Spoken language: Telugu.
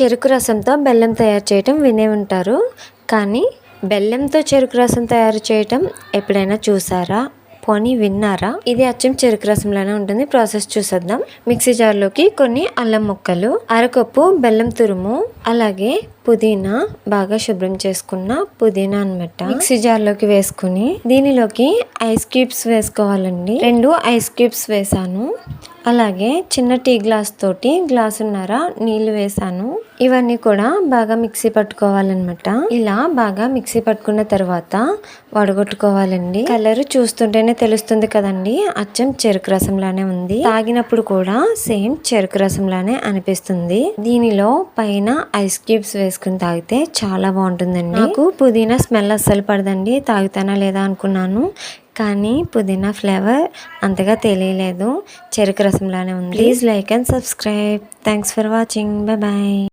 చెరుకు రసంతో బెల్లం తయారు చేయటం వినే ఉంటారు. కానీ బెల్లంతో చెరుకు రసం తయారు చేయటం ఎప్పుడైనా చూసారా? పోనీ విన్నారా? ఇది అచ్చం చెరుకు రసంలోనే ఉంటుంది. ప్రాసెస్ చూసేద్దాం. మిక్సీ జార్లోకి కొన్ని అల్లం ముక్కలు అరకప్పు బెల్లం తురుము అలాగే పుదీనా బాగా శుభ్రం చేసుకున్న పుదీనా అనమాట మిక్సీ జార్లోకి వేసుకుని దీనిలోకి ఐస్ క్యూబ్స్ వేసుకోవాలండి. రెండు ఐస్ క్యూబ్స్ వేసాను. అలాగే చిన్న టీ గ్లాస్ తోటి గ్లాసున్నర నీళ్ళు వేసాను. ఇవన్నీ కూడా బాగా మిక్సీ పట్టుకోవాలన్నమాట. ఇలా బాగా మిక్సీ పట్టుకున్న తర్వాత వడగొట్టుకోవాలండి. కలర్ చూస్తుంటేనే తెలుస్తుంది కదండి. అచ్చం చెరుకు రసంలానే ఉంది. తాగినప్పుడు కూడా సేమ్ చెరుకు రసంలానే అనిపిస్తుంది. దీనిలో పైన ఐస్ క్యూబ్స్ వేసుకుని తాగితే చాలా బాగుంటుందండి. నాకు పుదీనా స్మెల్ అస్సలు పడదండి. తాగుతానా లేదా అనుకున్నాను. కానీ పుదీనా ఫ్లేవర్ అంతగా తెలియలేదు. చెరుకు రసంలానే ఉంది. Please like and subscribe. Thanks for watching. Bye bye.